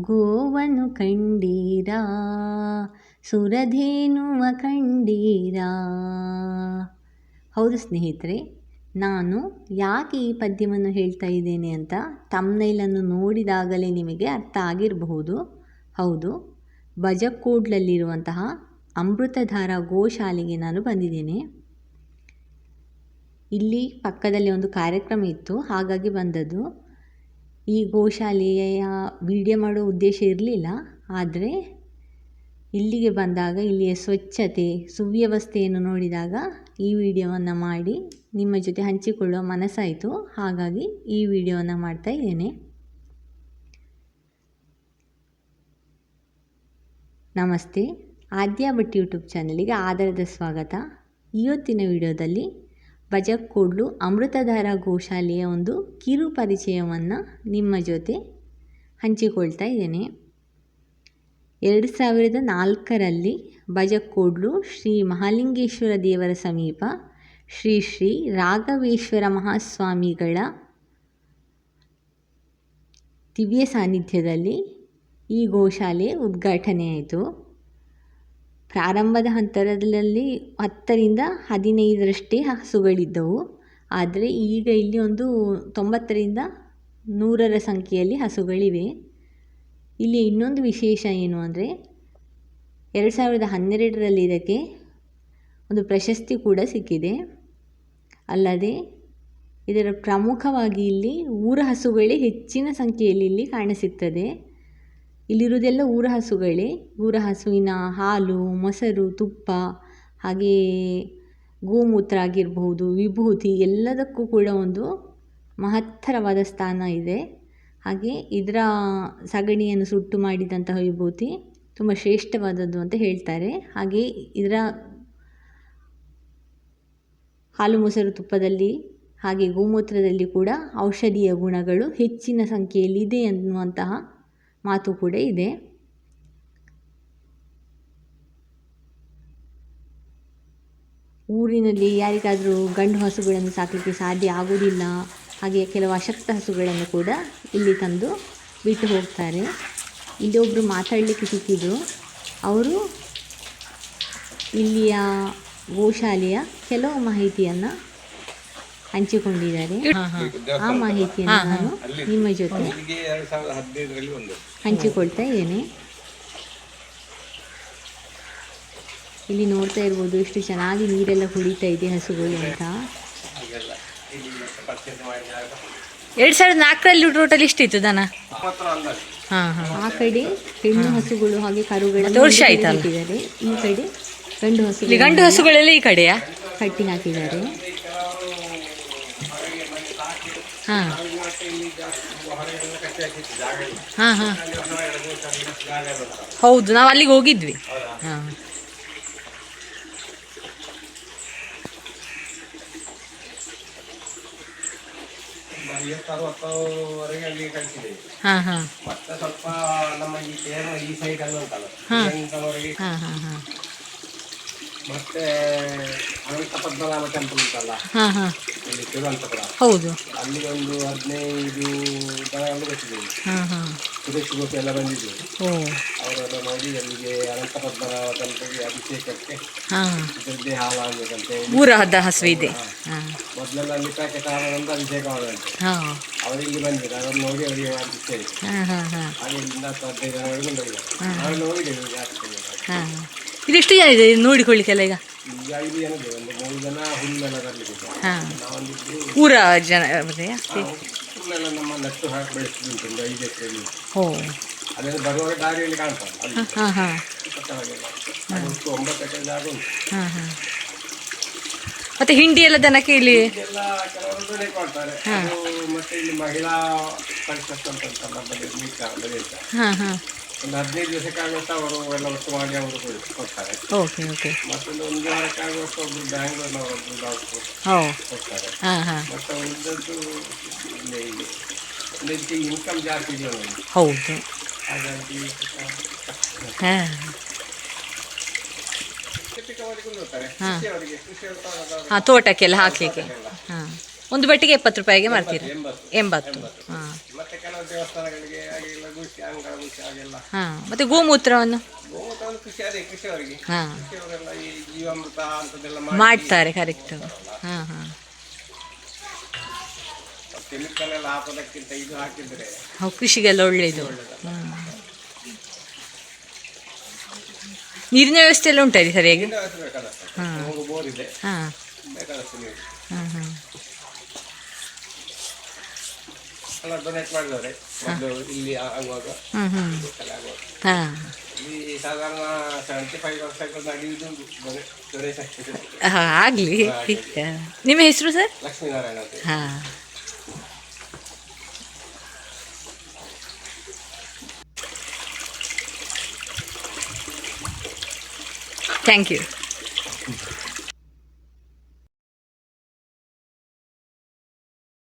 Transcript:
ಗೋವನ್ನು ಕಂಡೀರಾ? ಸುರಧೇನುವ ಕಂಡೀರಾ? ಹೌದು ಸ್ನೇಹಿತರೆ, ನಾನು ಯಾಕೆ ಈ ಪದ್ಯವನ್ನು ಹೇಳ್ತಾ ಇದ್ದೇನೆ ಅಂತ ತಮ್ನೈಲನ್ನು ನೋಡಿದಾಗಲೇ ನಿಮಗೆ ಅರ್ಥ ಆಗಿರಬಹುದು. ಹೌದು ಬಜಕೋಡ್ಲಲ್ಲಿರುವಂತಹ ಅಮೃತಧಾರ ಗೋಶಾಲೆಗೆ ನಾನು ಬಂದಿದ್ದೇನೆ. ಇಲ್ಲಿ ಪಕ್ಕದಲ್ಲಿ ಒಂದು ಕಾರ್ಯಕ್ರಮ ಇತ್ತು, ಹಾಗಾಗಿ ಬಂದದ್ದು. ಈ ಗೋಶಾಲೆಯ ವಿಡಿಯೋ ಮಾಡೋ ಉದ್ದೇಶ ಇರಲಿಲ್ಲ, ಆದರೆ ಇಲ್ಲಿಗೆ ಬಂದಾಗ, ಇಲ್ಲಿಯ ಸ್ವಚ್ಛತೆ, ಸುವ್ಯವಸ್ಥೆಯನ್ನು ನೋಡಿದಾಗ ಈ ವಿಡಿಯೋವನ್ನು ಮಾಡಿ ನಿಮ್ಮ ಜೊತೆ ಹಂಚಿಕೊಳ್ಳುವ ಮನಸ್ಸಾಯಿತು. ಹಾಗಾಗಿ ಈ ವಿಡಿಯೋವನ್ನು ಮಾಡ್ತಾ ಇದ್ದೇನೆ. ನಮಸ್ತೆ. ಆದ್ಯಾ ಭಟ್ ಯೂಟ್ಯೂಬ್ ಚಾನಲಿಗೆ ಆಧಾರದ ಸ್ವಾಗತ. ಇವತ್ತಿನ ವಿಡಿಯೋದಲ್ಲಿ ಬಜಕ್ಕೋಡ್ಲು ಅಮೃತಧಾರ ಗೋಶಾಲೆಯ ಒಂದು ಕಿರು ಪರಿಚಯವನ್ನು ನಿಮ್ಮ ಜೊತೆ ಹಂಚಿಕೊಳ್ತಾ ಇದ್ದೇನೆ. ಎರಡು ಸಾವಿರದ ನಾಲ್ಕರಲ್ಲಿ ಬಜಕ್ಕೋಡ್ಲು ಶ್ರೀ ಮಹಾಲಿಂಗೇಶ್ವರ ದೇವರ ಸಮೀಪ ಶ್ರೀ ಶ್ರೀ ರಾಘವೇಶ್ವರ ಮಹಾಸ್ವಾಮಿಗಳ ದಿವ್ಯ ಸಾನ್ನಿಧ್ಯದಲ್ಲಿ ಈ ಗೋಶಾಲೆ ಉದ್ಘಾಟನೆಯಾಯಿತು. ಪ್ರಾರಂಭದ ಹಂತದಲ್ಲಿ ಹತ್ತರಿಂದ ಹದಿನೈದರಷ್ಟೇ ಹಸುಗಳಿದ್ದವು. ಆದರೆ ಈಗ ಇಲ್ಲಿ ಒಂದು ತೊಂಬತ್ತರಿಂದ ನೂರರ ಸಂಖ್ಯೆಯಲ್ಲಿ ಹಸುಗಳಿವೆ. ಇಲ್ಲಿ ಇನ್ನೊಂದು ವಿಶೇಷ ಏನು ಅಂದರೆ, ಎರಡು ಸಾವಿರದ ಹನ್ನೆರಡರಲ್ಲಿ ಇದಕ್ಕೆ ಒಂದು ಪ್ರಶಸ್ತಿ ಕೂಡ ಸಿಕ್ಕಿದೆ. ಅಲ್ಲದೆ, ಇದರ ಪ್ರಮುಖವಾಗಿ ಇಲ್ಲಿ ಊರ ಹಸುಗಳೇ ಹೆಚ್ಚಿನ ಸಂಖ್ಯೆಯಲ್ಲಿ ಇಲ್ಲಿ ಕಾಣಸಿಗ್ತದೆ ಇಲ್ಲಿರುವುದೆಲ್ಲ ಊರ ಹಸುಗಳೇ ಊರ ಹಸುವಿನ ಹಾಲು, ಮೊಸರು, ತುಪ್ಪ ಹಾಗೆಯೇ ಗೋಮೂತ್ರ ಆಗಿರಬಹುದು, ವಿಭೂತಿ ಎಲ್ಲದಕ್ಕೂ ಕೂಡ ಒಂದು ಮಹತ್ತರವಾದ ಸ್ಥಾನ ಇದೆ. ಹಾಗೆ ಇದರ ಸಗಣಿಯನ್ನು ಸುಟ್ಟು ಮಾಡಿದಂತಹ ವಿಭೂತಿ ತುಂಬ ಶ್ರೇಷ್ಠವಾದದ್ದು ಅಂತ ಹೇಳ್ತಾರೆ. ಹಾಗೆ ಇದರ ಹಾಲು, ಮೊಸರು, ತುಪ್ಪದಲ್ಲಿ ಹಾಗೆ ಗೋಮೂತ್ರದಲ್ಲಿ ಕೂಡ ಔಷಧೀಯ ಗುಣಗಳು ಹೆಚ್ಚಿನ ಸಂಖ್ಯೆಯಲ್ಲಿ ಇದೆ ಅನ್ನುವಂತಹ ಮಾತು ಕೂಡ ಇದೆ. ಊರಿನಲ್ಲಿ ಯಾರಿಗಾದರೂ ಗಂಡು ಹಸುಗಳನ್ನು ಸಾಕಲಿಕ್ಕೆ ಸಾಧ್ಯ ಆಗುವುದಿಲ್ಲ ಹಾಗೆ ಕೆಲವು ಅಶಕ್ತ ಹಸುಗಳನ್ನು ಕೂಡ ಇಲ್ಲಿ ತಂದು ಬಿಟ್ಟು ಹೋಗ್ತಾರೆ. ಇಲ್ಲಿ ಒಬ್ಬರು ಮಾತಾಡಲಿಕ್ಕೆ ಸಿಕ್ಕಿದ್ರು. ಅವರು ಇಲ್ಲಿಯ ಗೋಶಾಲೆಯ ಕೆಲವು ಮಾಹಿತಿಯನ್ನು ಹಂಚಿಕೊಂಡಿದ್ದಾರೆ. ಆ ಮಾಹಿತಿಯನ್ನು ನಾನು ನಿಮ್ಮ ಜೊತೆ ಹಂಚಿಕೊಳ್ತಾ ಇದ್ದೇನೆ. ಇಲ್ಲಿ ನೋಡ್ತಾ ಇರ್ಬೋದು ಎಷ್ಟು ಚೆನ್ನಾಗಿ ನೀರೆಲ್ಲ ಕುಡಿತಾ ಇದೆ ಹಸುಗಳು ಅಂತ. ಎರಡು ಸಾವಿರದ ನಾಲ್ಕರಲ್ಲಿ ಟೋಟಲ್ ಇಷ್ಟಿತ್ತು ದನ? ಆ ಕಡೆ ಹೆಣ್ಣು ಹಸುಗಳು ಹಾಗೆ ಕರುಗಳು ವರ್ಷ? ಹಾಕಿದ್ದಾರೆ ಈ ಕಡೆ ಗಂಡು ಹಸು ಹಸುಗಳು ಗಂಡು ಹಸುಗಳೆಲ್ಲ ಈ ಕಡೆಯಾ? ಕಟ್ಟಿ ಹಾಕಿದ್ದಾರೆ ಹಾಂ ಮತ್ತೆ ಇಲ್ಲಿ ಜಾಸ್ತಿ ಹೊರಗೆಲ್ಲ ಕಟ್ಟಿ ಹಾಕಿತ್ತು ಜಾಗ ಇಲ್ಲ ಹಾಂ ಹಾಂ ಅಲ್ಲಿ ಒಂದು ಎರಡು ಮೂರು ಸಾವಿರ ಜಾಗ ಇರುತ್ತಲ್ಲ ಹೌದು ನಾವು ಅಲ್ಲಿಗೆ ಹೋಗಿದ್ವಿ ಹಾಂ ಐವತ್ತು ಅರವತ್ತವರೆಗೆ ಅಲ್ಲಿ ಕಳಿಸಿದ್ದೇವೆ ಹಾಂ ಹಾಂ ಮತ್ತೆ ಸ್ವಲ್ಪ ನಮ್ಮ ಈ ಕೇರಳ ಈ ಸೈಡ್ ಅಲ್ಲಿ ಉಂಟಲ್ಲ ಹಾ. ಎಂಟವರೆಗೆ ಹಾಂ ಹಾಂ ಹಾಂ ಮತ್ತೆ ಅನಂತ ಪದ್ಮನಾಭ ಟೆಂಪಲ್ ಉಂಟಲ್ಲ? ಹಾಂ ಹಾಂ. ಇಲ್ಲಿ ತಿರುವನಂತಪುರ ಹೌದು. ಅಲ್ಲಿ ಒಂದು ಹದಿನೈದು ಹಾಂ ಹಾಂ. ಸುರೇಶ್ ಗೋಪಿ ಎಲ್ಲ ಬಂದಿದ್ರು ಓ. ಅವರೆಲ್ಲ ನೋಡಿ ಅಲ್ಲಿಗೆ ಅನಂತ ಪದ್ಮನಾಭ ಟೆಂಪಲ್ಗೆ ಅಭಿಷೇಕಕ್ಕೆ ಹಾಂ. ಇದ್ರದ್ದೇ ಹಾಲು ಆಗ್ಬೇಕಂತ ಊರ ಹದ್ದ ಹಸು ಇದೆ. ಹಾಂ. ಮೊದಲೆಲ್ಲ ಅಲ್ಲಿ ಪ್ಯಾಕೆಟ್ ಹಾಲಂತ ಅಭಿಷೇಕ ಮಾಡುವಂತೆ. ಅವರು ಅವರಿಗೆ ಬಂದಿದೆ ಅದನ್ನು ನೋಡಿ ಅವರಿಗೆ ಮಾಡಿಸ್ತೇವೆ ಹಾಂ ಹಾಂ ಹಾಂ. ಹಾಗೆ ಇಲ್ಲಿಂದ ಹತ್ತು ಹದಿನೈದು ಬಂದಿದ್ದಾರೆ. ನಾವು ನೋಡಿದ್ದೇವೆ ಜಾಸ್ತಿ ಹಾಂ. ಇದಿಷ್ಟು ಜನ ಇದೆ ನೋಡಿಕೊಳ್ಳಿಕ್ಕೆಲ್ಲ ಈಗ. ಊರ ಜನ ಮತ್ತೆ ಹಿಂಡಿ ಎಲ್ಲ ದನಕ್ಕೆ ಇಲ್ಲಿ ಹಾಂ ಹಾಂ. ಒಂದು ಹದಿನೈದು ದಿವಸಕ್ಕಾಗುವಷ್ಟು ಅವರು ಎಲ್ಲ ಒಟ್ಟು ಮಾಡಿ ಅವರು ಕೊಡ್- ಕೊಡ್ತಾರೆ ಓಕೆ ಓಕೆ ಮತ್ತೊಂದು ಒಂದು ವಾರಕ್ಕಾಗುವಷ್ಟು ಒಬ್ರು ಬ್ಯಾಂಗ್ಳೂರ್ನವರೊಬ್ರು ಡಾಕ್ಟ್ರು ಓ ಕೊಡ್ತಾರೆ ಹಾಂ ಹಾಂ ಮತ್ತೆ ಉಳಿದದ್ದು ಇಲ್ಲೇ ಇಲ್ಲಿ ಇದಕ್ಕೆ ಇನ್ಕಮ್ ಜಾಸ್ತಿ ಇದೆ ನೋಡಿ ಹೌದು ಹಾಗಾಗಿ ಹಾಂ ಕೃಷಿಕವರಿಗೂ ನೋಡ್ತಾರೆ ಹಾ. ಕೃಷಿಯವರಿಗೆ ಕೃಷಿ ಹಾಂ ತೋಟಕ್ಕೆಲ್ಲ ಹಾಕಲಿಕ್ಕೆ ಹಾಂ ಒಂದು ಬಟ್ಟಿಗೆ ಎಪ್ಪತ್ತು ರೂಪಾಯಿಗೆ ಮಾರ್ತೀರಾ? ಎಂಬತ್ತು. ಹಾಂ. ಮತ್ತೆ ಕೆಲವು ದೇವಸ್ಥಾನಗಳಿಗೆ ಹಾಗೆಲ್ಲ ಗುಡಿಸಿ ಅಂಗಳ ಗುಡಿಸಿ ಹಾಗೆಲ್ಲ. ಹಾಂ. ಮತ್ತು ಗೋಮೂತ್ರವನ್ನು? ಗೋಮೂತ್ರ ಒಂದು ಕೃಷಿ ಅದೇ ಕೃಷಿಯವರಿಗೆ. ಹಾಂ. ಕೃಷಿಯವರೆಲ್ಲ ಈ ಜೀವಾಮೃತ ಅಂತದೆಲ್ಲ ಮಾಡಿ. ಮಾಡ್ತಾರೆ ಕರೆಕ್ಟ್ ಹಾಂ ಹಾಂ. ಕೆಮಿಕಲ್ ಎಲ್ಲ ಹಾಕೋದಕ್ಕಿಂತ ಇದು ಹಾಕಿದ್ರೆ ಹೌದು ಕೃಷಿಗೆಲ್ಲ ಒಳ್ಳೆಯದು ಹ್ಮ್. ನೀರಿನ ವ್ಯವಸ್ಥೆ ಎಲ್ಲ ಉಂಟಾ ಇಲ್ಲಿ ಸರಿಯಾಗಿ? ಹಾ ಹಾ. ಹಾ ಬೋರ್ ಇದೆ. ಹಾಂ. ಬೇಕಾದಷ್ಟು ನೀರು. ಹಾಂ ಹಾಂ. ಎಲ್ಲ ಡೊನೇಟ್ ಮಾಡಿದವ್ರೆ. ಮೊದಲು ಇಲ್ಲಿ ಆಗುವಾಗ. ಹ್ಞೂ ಹ್ಞೂ ಕಲೆ ಆಗುವಾಗ. ಹಾಂ. ಇಲ್ಲಿ ಸಾಧಾರಣ ಸೆವೆಂಟಿ ಫೈವ್ ನಡೆಯುವುದು ಡೊನೇಷನ್ ಹಾಂ ಆಗಲಿ. ನಿಮ್ಮ ಹೆಸರು ಸರ್? ಲಕ್ಷ್ಮೀನಾರಾಯಣ ಅಂತ ಹಾಂ. Thank you